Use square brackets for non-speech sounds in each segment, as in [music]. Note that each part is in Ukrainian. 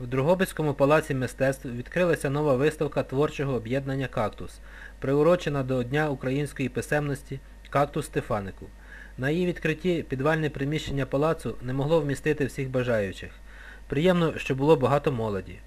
В Другобицькому палаці мистецтв відкрилася нова виставка творчого об'єднання «Кактус», приурочена до Дня української писемності «Кактус Стефанику». На її відкритті підвальне приміщення палацу не могло вмістити всіх бажаючих. Приємно, що було багато молоді.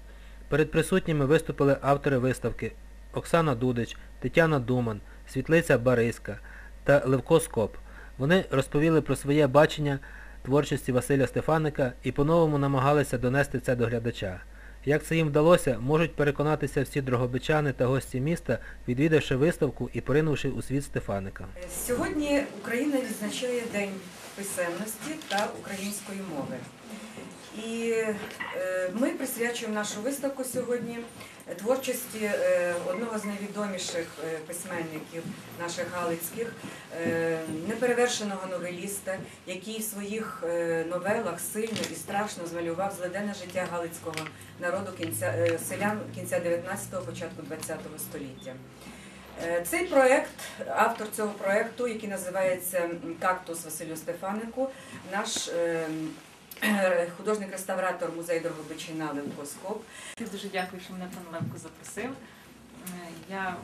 Перед присутніми виступили автори виставки Оксана Дудич, Тетяна Думан, Світлиця Бариська та Левко Скоп. Вони розповіли про своє бачення творчості Василя Стефаника і по-новому намагалися донести це до глядача. Як це їм вдалося, можуть переконатися всі дрогобичани та гості міста, відвідавши виставку і поринувши у світ Стефаника. Сьогодні Україна відзначає День писемності та української мови. І е, ми присвячуємо нашу виставку сьогодні творчості е, одного з найвідоміших е, письменників наших галицьких, неперевершеного новеліста, який в своїх новелах сильно і страшно змалював злиденне життя галицького народу кінця, селян кінця 19-го, початку 20-го століття. Цей проект, автор цього проекту, який називається Кактус Василю Стефанику, наш е, е, художник-реставратор музею Дрогобичина Левко Скоп. Я дуже дякую, що мене пан Левко запросив. Е, Я,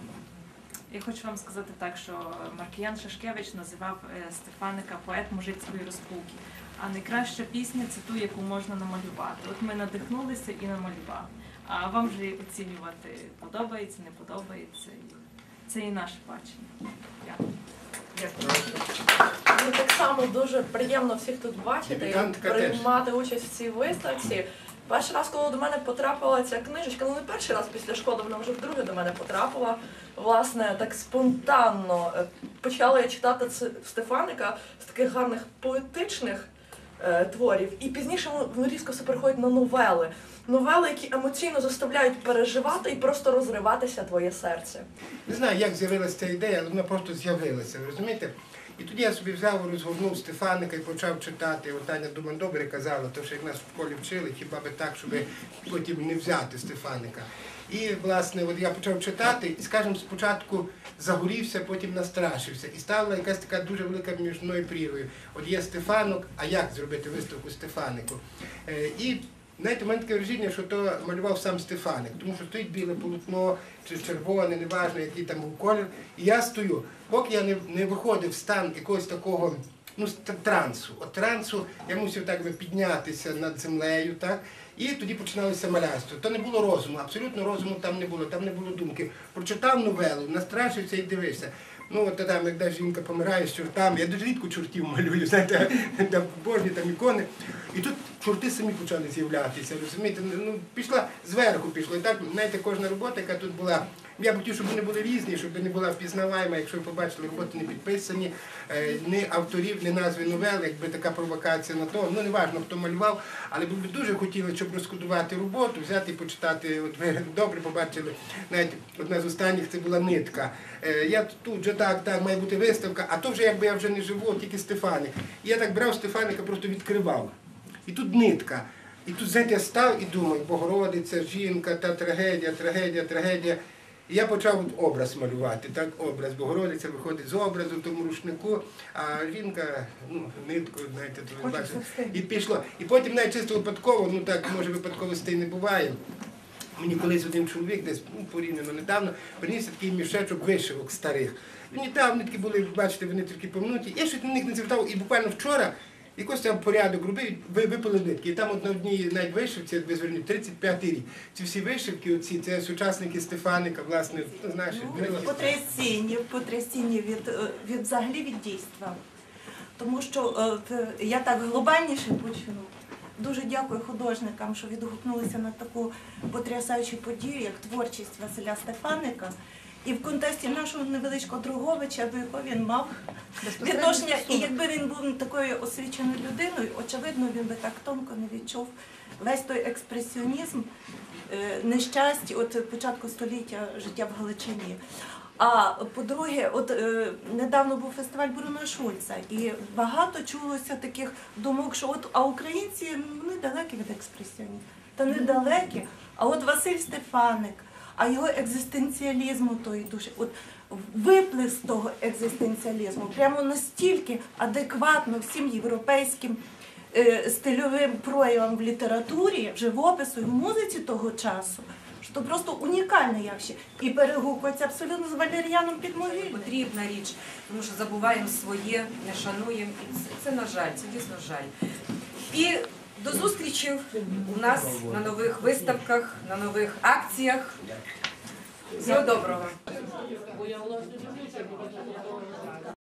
я хочу вам сказати так, що Маркіян Шашкевич називав е, Стефаника поет мужицької розпуки. А найкраща пісня це ту, яку можна намалювати. От ми надихнулися і намалювали. А вам вже оцінювати подобається, не подобається. Це і наше бачення. Дякую. Дякую. Само дуже приємно всіх тут бачити і приймати участь в цій виставці. Перший раз, коли до мене потрапила ця книжечка, ну не перший раз після школи, вона вже вдруге до мене потрапила. Власне, так спонтанно е, почала я читати Стефаника з таких гарних поетичних е, творів. І пізніше воно- різко все переходить на новели. Новели, які емоційно заставляють переживати і просто розриватися твоє серце. Не знаю, як з'явилася ця ідея, але вона просто з'явилася, ви розумієте? І тоді я собі взяв, розгорнув Стефаника і почав читати. От Таня Думан добре казала, то що як нас в школі вчили, хіба би так, щоб потім не взяти Стефаника. І, власне, от я почав читати, і, скажімо, спочатку загорівся, потім настрашився. І стала якась така дуже велика між мною прірвою. От є Стефанок, а як зробити виставку Стефанику? Е, І Знаєте, у мене таке враження, що то малював сам Стефаник, тому що стоїть біле полотно чи червоне, неважно, який там був колір. І я стою. Поки я не, не виходив в стан якогось такого ну, трансу. От трансу я мусив так би піднятися над землею, так? І тоді починалося малярство. То не було розуму, абсолютно розуму там не було, там не було думки. Прочитав новелу, настрашився і дивився. Ну от там, як жінка помирає з чортами, я дуже рідко чортів малюю, знаєте, [laughs] там божні там ікони. І тут чорти самі почали з'являтися, розумієте, ну пішла зверху пішла. І так, знаєте, кожна робота, яка тут була. Я б хотів, щоб вони були різні, щоб не була впізнаваєма, якщо ви побачили, роботи не підписані, е, ні авторів, ні назви новел, якби така провокація на то. Ну не важливо, хто малював, але би дуже хотіли, щоб розкодувати роботу, взяти і почитати. От ви добре побачили, навіть одна з останніх це була нитка. Е, Я тут вже так, так, має бути виставка, а то вже якби я вже не живу, тільки Стефаник. І я так брав Стефаника, просто відкривав. І тут нитка. І тут, знаєте, я став і думаю, Богородиця, жінка, та трагедія, трагедія, трагедія. І я почав образ малювати. Так, образ Богородиця виходить з образу в тому рушнику, а жінка, ну, ниткою, знаєте, то бачите. І пішло. І потім навіть чисто випадково, ну так, може випадковостей не буває. Мені колись один чоловік десь ну, порівняно недавно приніс такий мішечок вишивок старих. Вони там вони такі були, бачите, вони такі помнуті. Я щось на них не звертав, і буквально вчора якось там порядок робив, ви випали нитки. І там от на одній навіть вишивці, як ви зверніть, 35 рік. Ці всі вишивки, оці, це сучасники Стефаника, власне, ну, знаєш, Грила. потрясіння, потрясіння від, е, від взагалі від дійства. Тому що е, в- я так глобальніше почну. Дуже дякую художникам, що відгукнулися на таку потрясаючу подію, як творчість Василя Стефаника. І в контексті нашого невеличкого Друговича, до якого він мав відношення, і якби він був такою освіченою людиною, очевидно, він би так тонко не відчув весь той експресіонізм е, нещастя от початку століття життя в Галичині. А по-друге, от е, недавно був фестиваль Бруно Шульца, і багато чулося таких думок, що от а українці ну, вони далекі від експресіонізму. Та недалекі. А от Василь Стефаник, а його екзистенціалізму тої душі, от виплив з того екзистенціалізму прямо настільки адекватно всім європейським е, стильовим проявам в літературі, в живопису і в музиці того часу, що просто унікальне явище. І перегукується абсолютно з Валеріаном Підмогильним. потрібна річ, тому що забуваємо своє, не шануємо. І це, це на жаль, це дійсно жаль. І до зустрічі у нас на нових виставках, на нових акціях. Всього доброго.